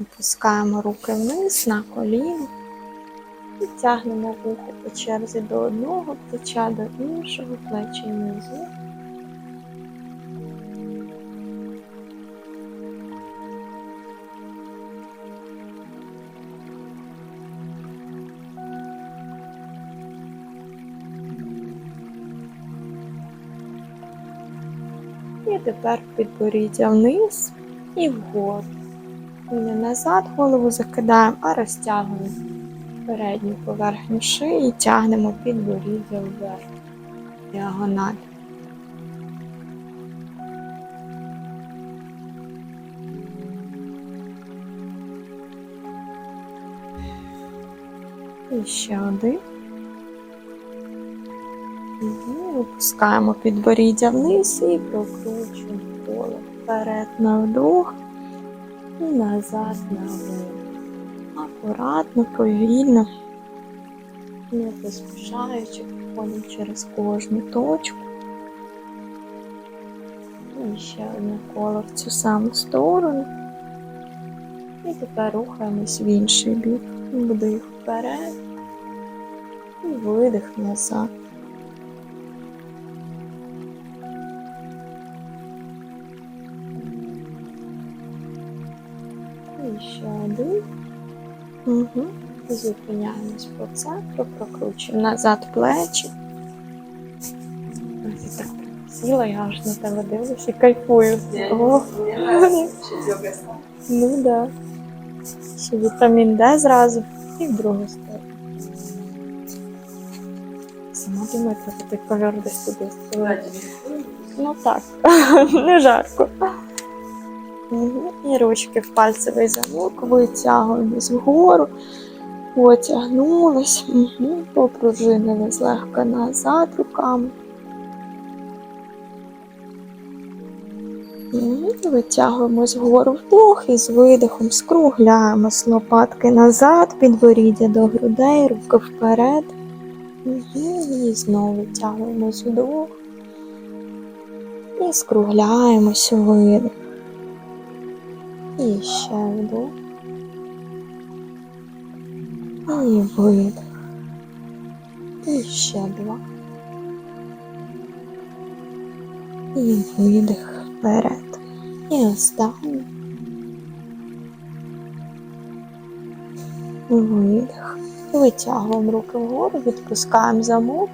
Опускаємо руки вниз на коліно. І тягнемо вухо по черзі до одного плеча, до іншого, плечі внизу. І тепер підборіддя вниз і вгору. І назад голову закидаємо, а розтягуємо передню поверхню шиї, тягнемо підборіддя вверх. Діагональ. І ще один. Мгм, Випускаємо підборіддя вниз і прокручуємо коло вперед на вдох і назад на видих. Акуратно, повільно, не поспішаючи, проходимо через кожну точку. І ще одне коло в цю саму сторону. І тепер рухаємось в інший бік. Вдих вперед і видих назад. Ще один. Угу. Зупиняємось по центру, прокручуємо назад плечі. Ось я так сіла, я аж на тебе дивлюсь і кайфую. О, ну так. Да. Ще вітамін Д зразу і в другу сторону. Сама думаю, треба той ковер десь туди ставити. Ну так, не жарко. І ручки в пальцевий замок витягуємось вгору, потягнулись, угу. попружинили злегка назад руками. Мгм. Витягуємось вгору вдох і з видихом скругляємось лопатки назад, підборіддя до грудей, руки вперед. І знову витягуємось вдох. І скругляємось у видих. І ще. І видих. І ще два. І видих вперед. І останній. Видих. Витягуємо руки вгору, відпускаємо замок.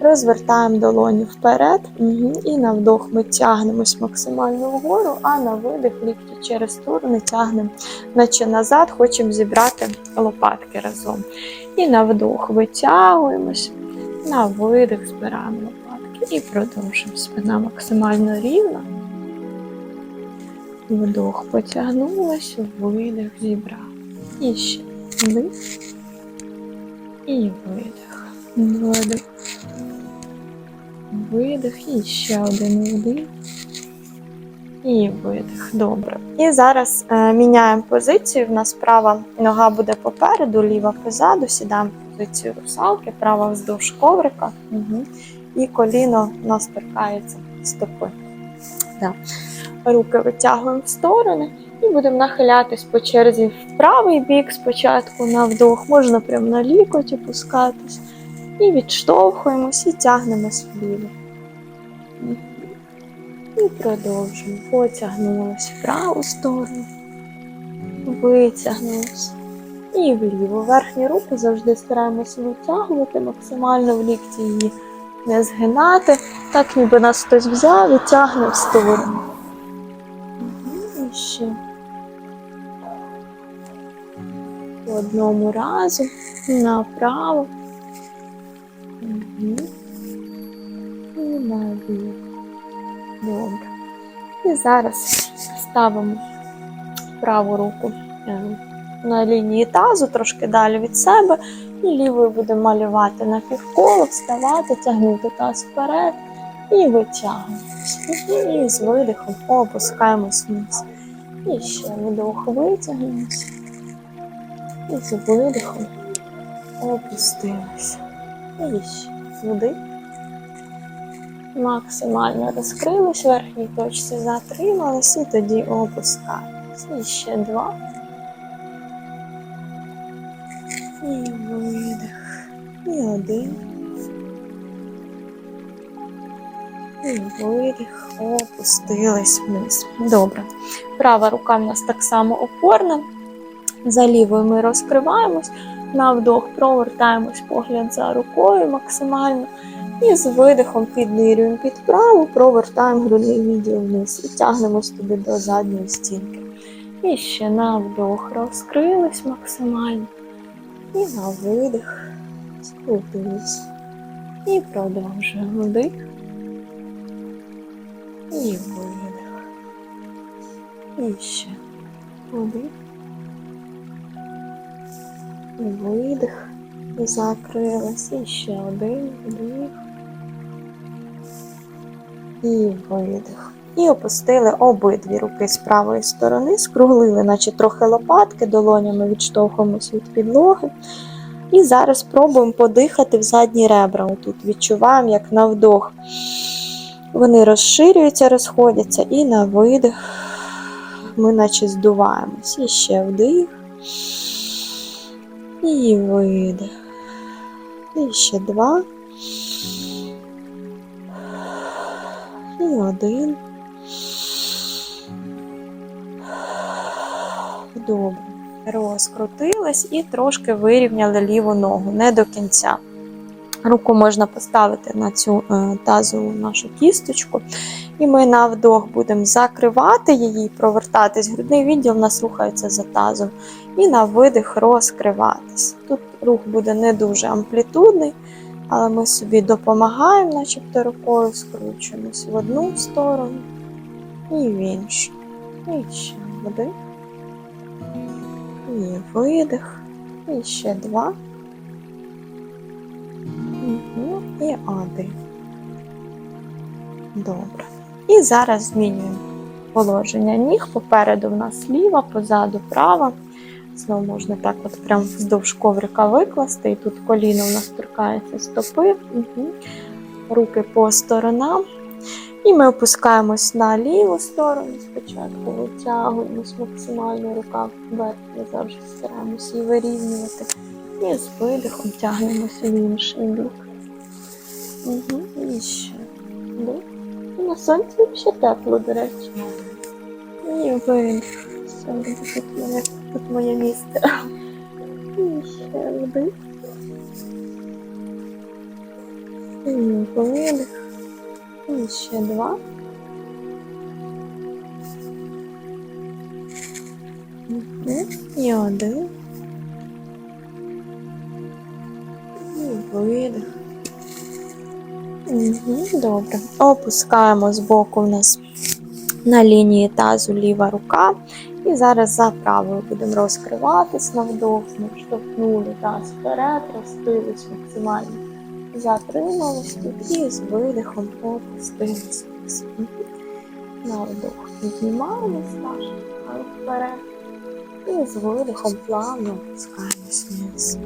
Розвертаємо долоні вперед угу. і на вдох ми тягнемось максимально вгору, а на видих лікті через сторони тягнемо, наче назад, хочемо зібрати лопатки разом. І на вдох витягуємось, на видих збираємо лопатки і продовжуємо. Спина максимально рівна. Вдох потягнулась, видих зібрав. І ще вдих. І видих. Видих видих, і ще один вдих. І видих. Добре. І зараз е, міняємо позицію. В нас права нога буде попереду, ліва позаду. Сідаємо в позицію русалки, права вздовж коврика. Угу. І коліно у нас торкається стопи. Да. Руки витягуємо в сторони і будемо нахилятись по черзі в правий бік спочатку на вдох, можна прямо на лікоть опускатись. І відштовхуємось і тягнемось вліво. І продовжуємо. Потягнулись в праву сторону, витягнулись. І вліво. Верхні руки завжди стараємося витягувати, максимально в лікті її не згинати. Так ніби нас хтось взяв і тягне в сторону. І ще. По одному разу направо. І наліво. Добре. І зараз ставимо праву руку е, на лінії тазу, трошки далі від себе. І лівою будемо малювати на півколо, вставати, тягнути таз вперед і витягуємось. І з видихом опускаємось вниз. І ще вдох витягнемось. І з видихом опустилися. І ще з води. Максимально розкрились, в верхній точці затримались і тоді опускаємось. І ще два. І видих. І один. І видих. Опустились вниз. Добре. Права рука в нас так само опорна. За лівою ми розкриваємось. На вдох провертаємось погляд за рукою максимально. І з видихом піднирюємо під праву, провертаємо грудний відділ вниз і тягнемось туди до задньої стінки. І ще на вдох розкрились максимально. І на видих скрутились. І продовжуємо вдих. І видих. І ще вдих. Видих. Закрилась. І ще один вдих. І видих. І опустили обидві руки з правої сторони, скруглили, наче трохи лопатки, долонями відштовхуємося від підлоги. І зараз спробуємо подихати в задні ребра. Отут відчуваємо, як на вдох. Вони розширюються, розходяться, і на видих ми наче здуваємось. І ще вдих. І видих. І ще два. І один. Добре. Розкрутились і трошки вирівняли ліву ногу, не до кінця. Руку можна поставити на цю е, тазову нашу кісточку, і ми на вдох будемо закривати її, провертатись. Грудний відділ у нас рухається за тазом. І на видих розкриватись. Тут рух буде не дуже амплітудний, але ми собі допомагаємо, начебто рукою скручуємось в одну сторону і в іншу. І ще вдих. І видих. І ще два. Угу. І один. Добре. І зараз змінюємо положення ніг. Попереду в нас ліва, позаду права. Знову можна так от прям вздовж коврика викласти. І тут коліно у нас торкається стопи. Угу. Руки по сторонам. І ми опускаємось на ліву сторону. Спочатку витягуємось максимально рука вверх. Ми завжди стараємося її вирівнювати. І з видихом тягнемося в інший бік. Угу. І ще. Вдих. На сонці ще тепло, до речі. І видих. Все, тут моє, тут моє місце. І ще вдих. І видих. І ще два. Мгм. І один. Видих. Угу, добре. Опускаємо з боку в нас на лінії тазу ліва рука. І зараз за правою будемо розкриватись на вдох. Ми штовхнули таз вперед, розкрились максимально. Затримались тут і з видихом опустились. На вдох піднімаємось наш вперед. І з видихом плавно опускаємось вниз.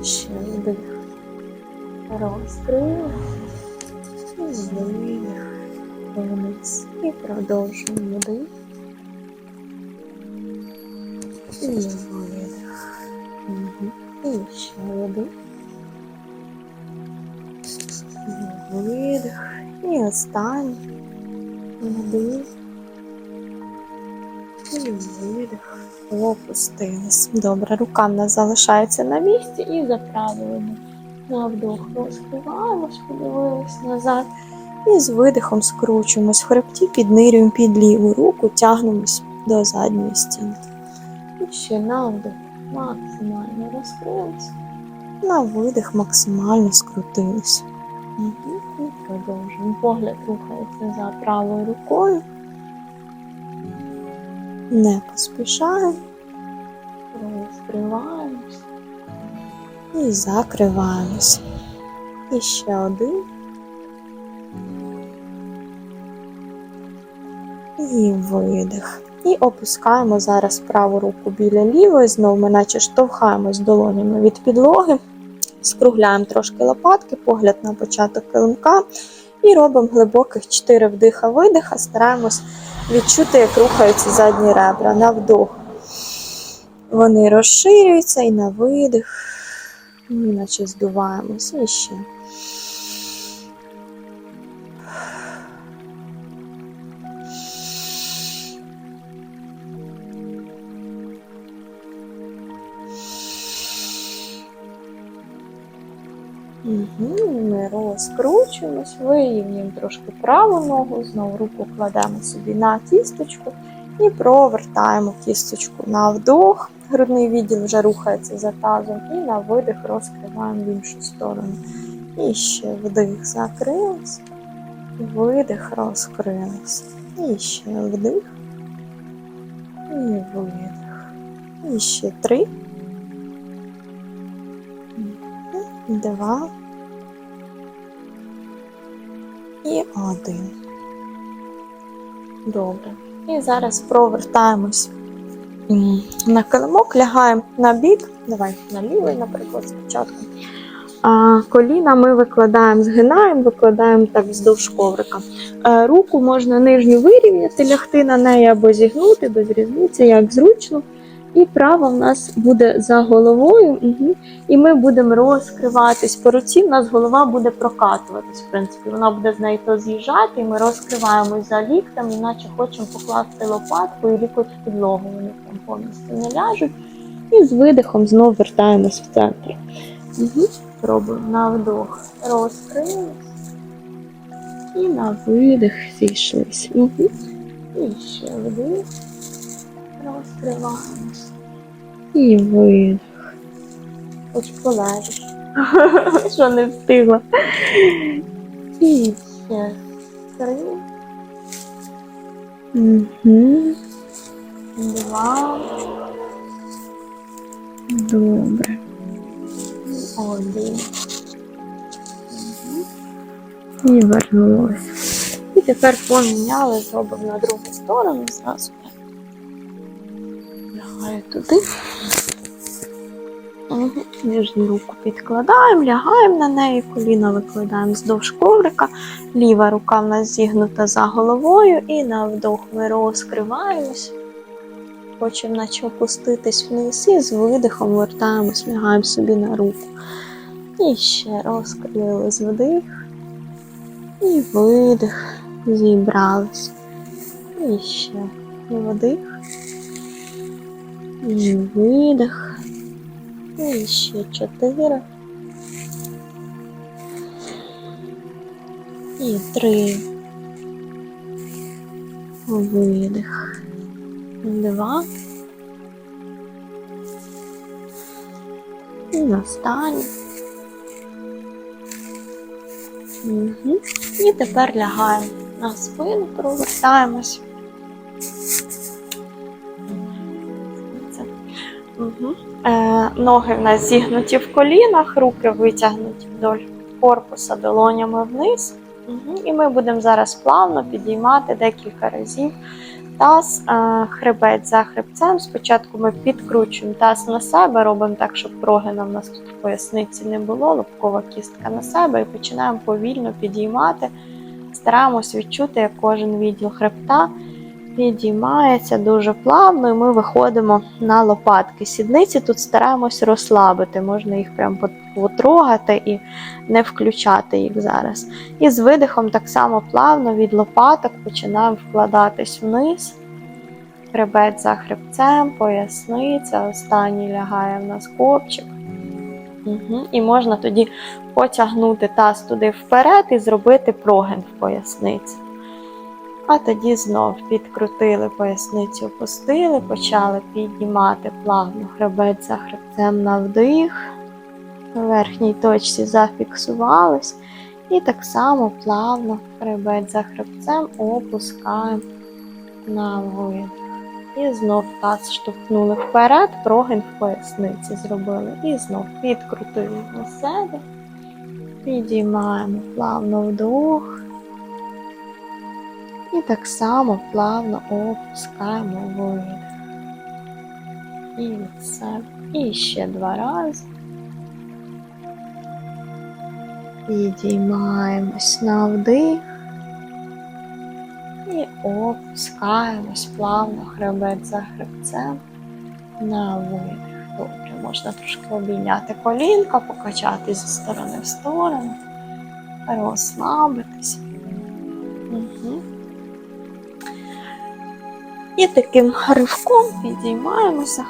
І ще вдих. Розкрили. І видих вниз. І продовжуємо вдих. І видих. І ще вдих. І видих. І останній. Вдих. І видих. Опустились. Добре, рука в нас залишається на місці і за. На вдох розкриваємось, подивились назад. І з видихом скручуємось в хребті, піднирюємо під ліву руку, тягнемось до задньої стінки. І ще на вдох максимально розкрились. На видих максимально скрутились. І продовжуємо. Погляд рухається за правою рукою. Не поспішаємо. Розкриваємось. І закриваємось. І ще один. І видих. І опускаємо зараз праву руку біля лівої. Знову ми наче штовхаємось долонями від підлоги. Скругляємо трошки лопатки, погляд на початок килимка. І робимо глибоких 4 вдиха-видиха. Стараємось відчути, як рухаються задні ребра. На вдох. Вони розширюються і на видих Наче здуваємося і ще. Угу, ми розкручуємось, вирівнюємо трошки праву ногу, знову руку кладемо собі на кісточку і провертаємо кісточку на вдох. Грудний відділ вже рухається за тазом, і на видих розкриваємо в іншу сторону. І ще вдих закрились, видих розкрились. І ще вдих. І видих. І ще три. Два. І один. Добре. І зараз провертаємось на килимок, лягаємо на бік. Давай на лівий, наприклад, спочатку. А коліна ми викладаємо, згинаємо, викладаємо так вздовж коврика. Е, Руку можна нижню вирівняти, лягти на неї або зігнути, без різниці, як зручно. І права в нас буде за головою, угу. і ми будемо розкриватись. По руці в нас голова буде прокатуватись, в принципі. Вона буде з неї то з'їжджати, і ми розкриваємось за ліктем, іначе хочемо покласти лопатку і лікоть підлогу. Вони там повністю не ляжуть. І з видихом знову вертаємось в центр. Угу. Пробуємо на вдох. Розкрились. І на видих зійшлись. Угу. І ще вдих. Розкриваємось. І видих. Хоч полежиш. Що не встигла. І ще три. Угу. Два. Добре. Один. І вернулося. І тепер поміняли, зробимо на другу сторону зразу. Угу. Нижню руку підкладаємо, лягаємо на неї, коліна викладаємо вздовж коврика, ліва рука в нас зігнута за головою, і на вдох ми розкриваємось. Хочемо наче опуститись вниз і з видихом вертаємось, лягаємо собі на руку. І ще розкрились вдих. І видих. Зібрались. І ще вдих. Видих. І ще чотири. І три. Видих. Два. І останній. Угу. І тепер лягаємо на спину, провертаємось. Угу. Ноги в нас зігнуті в колінах, руки витягнуті вдоль корпуса долонями вниз. Угу. І ми будемо зараз плавно підіймати декілька разів таз, е, хребець за хребцем. Спочатку ми підкручуємо таз на себе, робимо так, щоб прогина в нас тут в поясниці не було, лобкова кістка на себе, і починаємо повільно підіймати. Стараємось відчути, як кожен відділ хребта підіймається дуже плавно, і ми виходимо на лопатки. Сідниці тут стараємось розслабити, можна їх прям потрогати і не включати їх зараз. І з видихом так само плавно від лопаток починаємо вкладатись вниз. Хребець за хребцем, поясниця, останній лягає в нас копчик. Угу. І можна тоді потягнути таз туди вперед і зробити прогин в поясниці. А тоді знов підкрутили поясницю, опустили, почали піднімати плавно хребець за хребцем на вдих. В верхній точці зафіксувались. І так само плавно хребець за хребцем опускаємо на видих. І знов таз штовхнули вперед, прогин в поясниці зробили. І знов підкрутили на себе. Підіймаємо плавно вдох. І так само плавно опускаємо видих. І себе. І ще два рази. Підіймаємось на вдих. І опускаємось плавно хребет за хребцем на видих. Добре, можна трошки обійняти колінка, покачати зі сторони в сторону, розслабитись. Угу. І таким ривком підіймаємося,